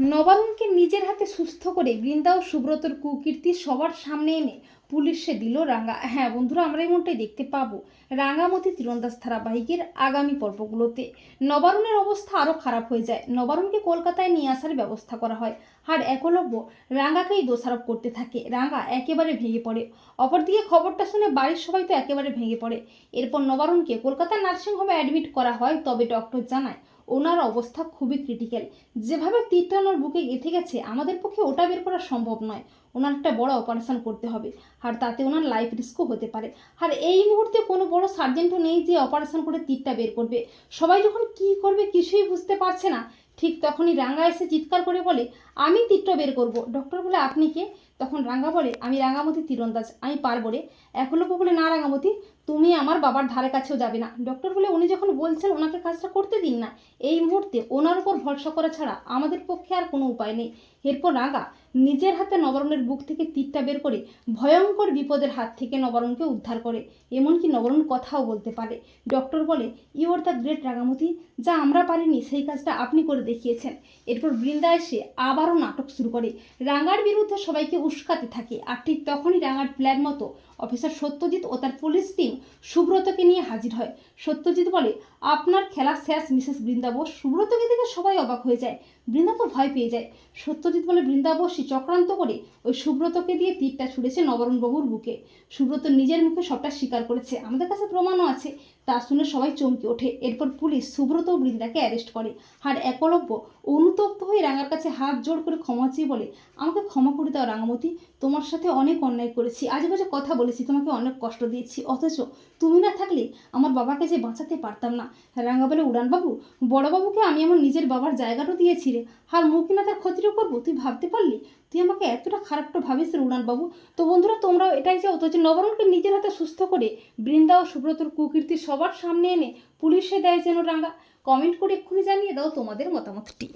নবারুণকে নিজের হাতে সুস্থ করে বৃন্দা ও সুব্রতর কুকীর্তি সবার সামনে এনে পুলিশে দিল রাঙ্গা হ্যাঁ বন্ধুরা, আমরা এমনটাই দেখতে পাবো রাঙ্গামতি তীরন্দাজ ধারাবাহিকের আগামী পর্বগুলোতে। নবারুণের অবস্থা আরও খারাপ হয়ে যায়। নবারুণকে কলকাতায় নিয়ে আসার ব্যবস্থা করা হয়। আর একলব্য রাঙ্গাকেই দোষারোপ করতে থাকে। রাঙ্গা একেবারে ভেঙে পড়ে। অপরদিকে খবরটা শুনে বাড়ির সবাই তো একেবারে ভেঙে পড়ে। এরপর নবারুণকে কলকাতার নার্সিংহোমে অ্যাডমিট করা হয়, তবে ডক্টর জানায় ওনার অবস্থা খুবই ক্রিটিক্যাল যেভাবে তীরটা ওনার বুকে গেঁথে গেছে, আমাদের পক্ষে ওটা বের করা সম্ভব নয়। ওনার একটা বড় অপারেশন করতে হবে, আর তাতে ওনার লাইফ রিস্কও হতে পারে। আর এই মুহূর্তে কোনো বড় সার্জেন্টও নেই যে অপারেশন করে তীরটা বের করবে। সবাই যখন কি করবে কিছুই বুঝতে পারছে না, ঠিক তখনই রাঙ্গা এসে চিৎকার করে বলে, আমি তীরটা বের করব। ডক্টর বলে, আপনি কে? তখন রাঙ্গা বলে, আমি রাঙ্গামতি তীরন্দাজ, আমি পারব রে। একলব্য বলে না রাঙ্গামতি তুমি আমার বাবার ধারে কাছেও যাবে না। ডক্টর বলে, উনি যখন বলছেন ওনাকে কাজটা করতে দিন না, এই মুহূর্তে ওনার উপর ভরসা করা ছাড়া আমাদের পক্ষে আর কোনো উপায় নেই। এরপর রাগা নিজের হাতে নবরণের বুক থেকে তীরটা বের করে ভয়ঙ্কর বিপদের হাত থেকে নবরণকে উদ্ধার করে, এমনকি নবরণ কথাও বলতে পারে। ডক্টর বলে, ইউ আর দ্য গ্রেট রাগামতি যা আমরা পারিনি, সেই কাজটা আপনি করে দেখিয়েছেন। এরপর বৃন্দা এসে আবারও নাটক শুরু করে। রাঙ্গার বিরুদ্ধে সবাইকে উস্কাতে থাকে। আর ঠিক তখনই রাঙার প্ল্যান মতো অফিসার সত্যজিৎ ও তার পুলিশ টিম সুব্রতকে নিয়ে হাজির হয়। সত্যজিৎ বলে, আপনার খেলা শেষ, মিসেস বৃন্দা বোস সুব্রতকে দেখে সবাই অবাক হয়ে যায়। বৃন্দা তো ভয় পেয়ে যায়। সত্যজিৎ বলে বৃন্দা বসী চক্রান্ত করে ওই সুব্রতকে দিয়ে তীরটা ছুড়েছে নবরণবাবুর বুকে। সুব্রত নিজের মুখে সবটা স্বীকার করেছে। আমাদের কাছে প্রমাণও আছে তা শুনে সবাই চমকে ওঠে। এরপর পুলিশ সুব্রত ও বৃন্দাকে অ্যারেস্ট করে। আর একলব্য অনুতপ্ত হয়ে রাঙার কাছে হাত জোড় করে ক্ষমা চেয়ে বলে, আমাকে ক্ষমা করে দাও রাঙামতি। তোমার সাথে অনেক অন্যায় করেছি। আজে বাজে কথা বলেছি, তোমাকে অনেক কষ্ট দিয়েছি। অথচ তুমি না থাকলে আমার বাবাকে যে বাঁচাতে পারতাম না। রাঙা বলে উড়ানবাবু, বড়বাবুকে আমি আমার নিজের বাবার জায়গাটাও দিয়েছি রে। আর মুখ না তার ক্ষতিটা করব, তুই ভাবতে পারলি? তুই আমাকে এতটা খারাপটা ভাবিস রে উড়ানবাবু। তো বন্ধুরা, তোমরাও এটাই চাও তো যে নবরণকে নিজের হাতে সুস্থ করে বৃন্দা ও সুব্রতর কুকীর্তি সবার সামনে এনে পুলিশে দেয় যেন রাঙ্গা কমেন্ট করে এক্ষুনি জানিয়ে দাও তোমাদের মতামতটি।